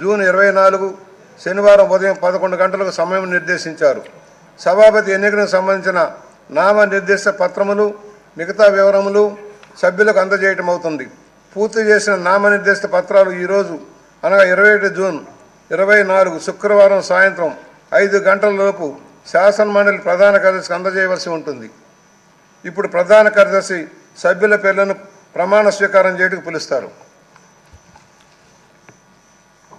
June ఇరవై నాలుగు శనివారం ఉదయం పదకొండు గంటలకు సమయం నిర్దేశించారు. సభాపతి ఎన్నికలకు సంబంధించిన నామ పత్రములు మిగతా వివరములు సభ్యులకు అందజేయటం అవుతుంది పూర్తి చేసిన నామనిర్దేశిత పత్రాలు ఈరోజు అనగా ఇరవై ఒకటి జూన్ ఇరవై నాలుగు శుక్రవారం సాయంత్రం ఐదు గంటలలోపు శాసనమండలి ప్రధాన కార్యదర్శికి అందజేయవలసి ఉంటుంది. ఇప్పుడు ప్రధాన కార్యదర్శి సభ్యుల పేర్లను ప్రమాణ స్వీకారం చేయడానికి పిలుస్తారు.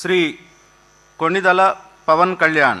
శ్రీ కొన్నిదల పవన్ కళ్యాణ్.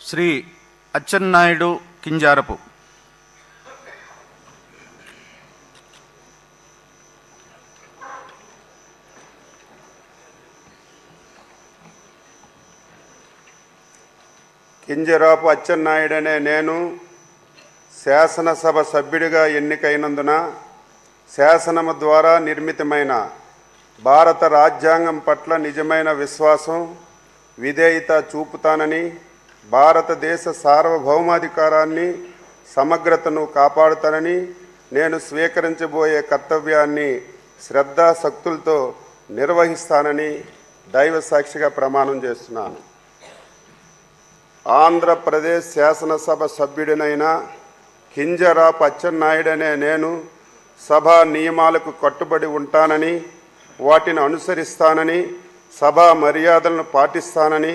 శ్రీ అచ్చెన్నాయుడు కింజారపు. కింజరాపు అచ్చెన్నాయుడనే నేను శాసనసభ సభ్యుడిగా ఎన్నికైనందున శాసనము ద్వారా నిర్మితమైన భారత రాజ్యాంగం పట్ల నిజమైన విశ్వాసం విధేయత చూపుతానని భారతదేశ సార్వభౌమాధికారాన్ని సమగ్రతను కాపాడుతానని నేను స్వీకరించబోయే కర్తవ్యాన్ని శ్రద్ధాశక్తులతో నిర్వహిస్తానని దైవ సాక్షిగా ప్రమాణం చేస్తున్నాను. ఆంధ్రప్రదేశ్ శాసనసభ సభ్యుడినైన కింజరాపు అచ్చెన్నాయుడనే నేను సభా నియమాలకు కట్టుబడి ఉంటానని వాటిని అనుసరిస్తానని సభా మర్యాదలను పాటిస్తానని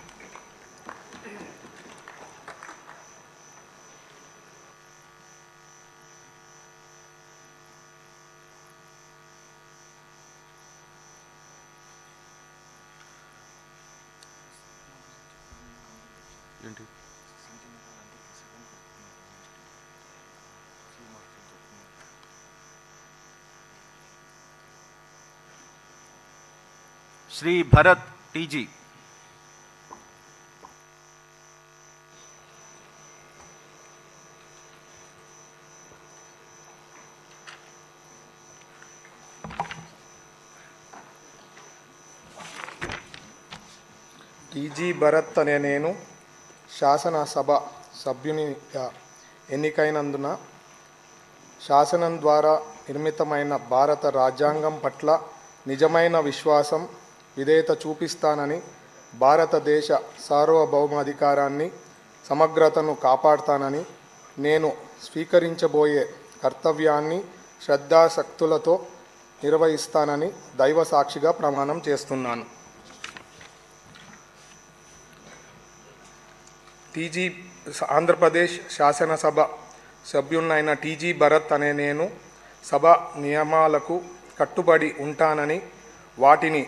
శ్రీ భరత్ టీజీ. టీజీ భరత్ అనే నేను శాసనసభ సభ్యునిగా ఎన్నికైనందున శాసనం ద్వారా నిర్మితమైన భారత రాజ్యాంగం పట్ల నిజమైన విశ్వాసం విధేయత చూపిస్తానని భారతదేశ సార్వభౌమాధికారాన్ని సమగ్రతను కాపాడతానని నేను స్వీకరించబోయే కర్తవ్యాన్ని శ్రద్ధాశక్తులతో నిర్వహిస్తానని దైవ సాక్షిగా ప్రమాణం చేస్తున్నాను. టీజీ ఆంధ్రప్రదేశ్ శాసనసభ సభ్యున్నైన టీజీ భరత్ అనే నేను సభ నియమాలకు కట్టుబడి ఉంటానని వాటిని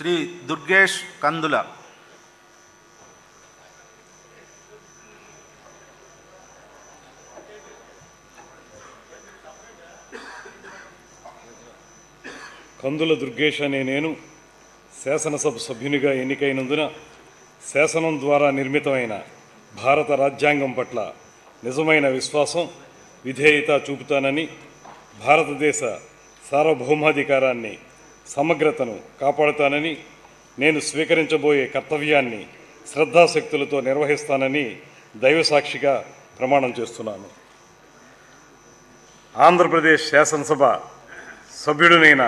శ్రీ దుర్గేష్ కందుల. కందుల దుర్గేష్ అనే నేను శాసనసభ సభ్యునిగా ఎన్నికైనందున శాసనం ద్వారా నిర్మితమైన భారత రాజ్యాంగం పట్ల నిజమైన విశ్వాసం విధేయత చూపుతానని భారతదేశ సార్వభౌమాధికారాన్ని సమగ్రతను కాపాడుతానని నేను స్వీకరించబోయే కర్తవ్యాన్ని శ్రద్ధాశక్తులతో నిర్వహిస్తానని దైవసాక్షిగా ప్రమాణం చేస్తున్నాను. ఆంధ్రప్రదేశ్ శాసనసభ సభ్యుడినైన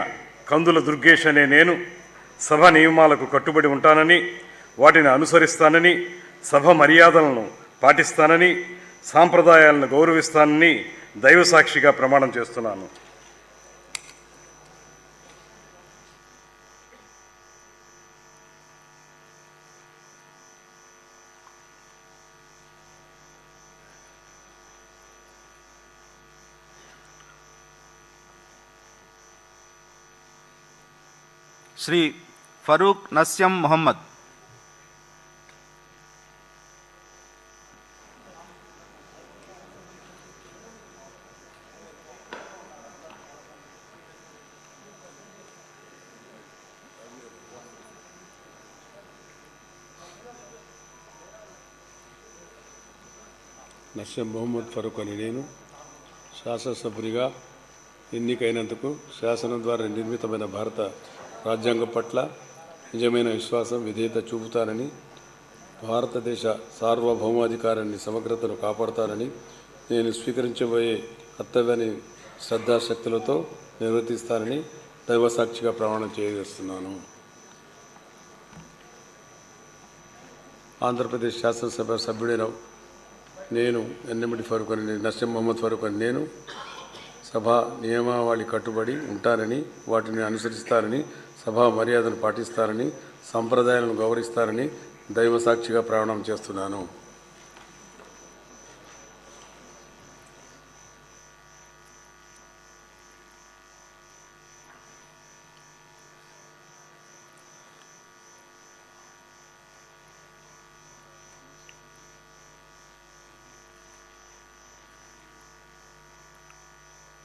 కందుల దుర్గేష్ అనే నేను సభ నియమాలకు కట్టుబడి ఉంటానని వాటిని అనుసరిస్తానని సభ మర్యాదలను పాటిస్తానని సాంప్రదాయాలను గౌరవిస్తానని దైవసాక్షిగా ప్రమాణం చేస్తున్నాను. శ్రీ ఫరూక్ నస్యం మొహమ్మద్. నస్యం మొహమ్మద్ ఫరూక్ అని నేను శాసనసభ్యునిగా ఎన్నికైనందుకు శాసనం ద్వారా నిర్మితమైన భారత రాజ్యాంగం పట్ల నిజమైన విశ్వాసం విధేయత చూపుతానని భారతదేశ సార్వభౌమాధికారాన్ని సమగ్రతను కాపాడతారని నేను స్వీకరించబోయే కర్తవ్యాన్ని శ్రద్ధాశక్తులతో నిర్వర్తిస్తానని దైవసాక్షిగా ప్రమాణం చేయజేస్తున్నాను. ఆంధ్రప్రదేశ్ శాసనసభ సభ్యుడైన నేను ఎన్నెమిటి ఫరూక్ అని నర్సిం మహమ్మద్ ఫరూక్ అని నేను సభ నియమావళి కట్టుబడి ఉంటానని వాటిని అనుసరిస్తానని సభా మర్యాదను పాటిస్తారని సంప్రదాయాలను గౌరవిస్తారని దైవ సాక్షిగా ప్రమాణం చేస్తున్నాను.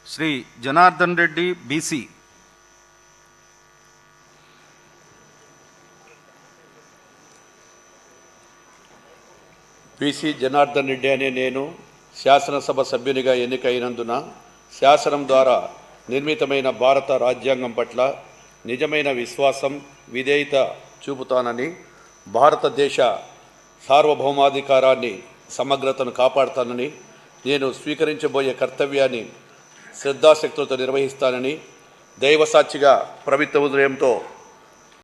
శ్రీ జనార్దన్ రెడ్డి బీసీ పిసి జనార్దన్ రెడ్డి అనే నేను శాసనసభ సభ్యునిగా ఎన్నికైనందున శాసనం ద్వారా నిర్మితమైన భారత రాజ్యాంగం పట్ల నిజమైన విశ్వాసం విధేయత చూపుతానని భారతదేశ సార్వభౌమాధికారాన్ని సమగ్రతను కాపాడుతానని నేను స్వీకరించబోయే కర్తవ్యాన్ని శ్రద్ధాశక్తులతో నిర్వహిస్తానని దైవసాక్షిగా ప్రభుత్వ ఉదయంతో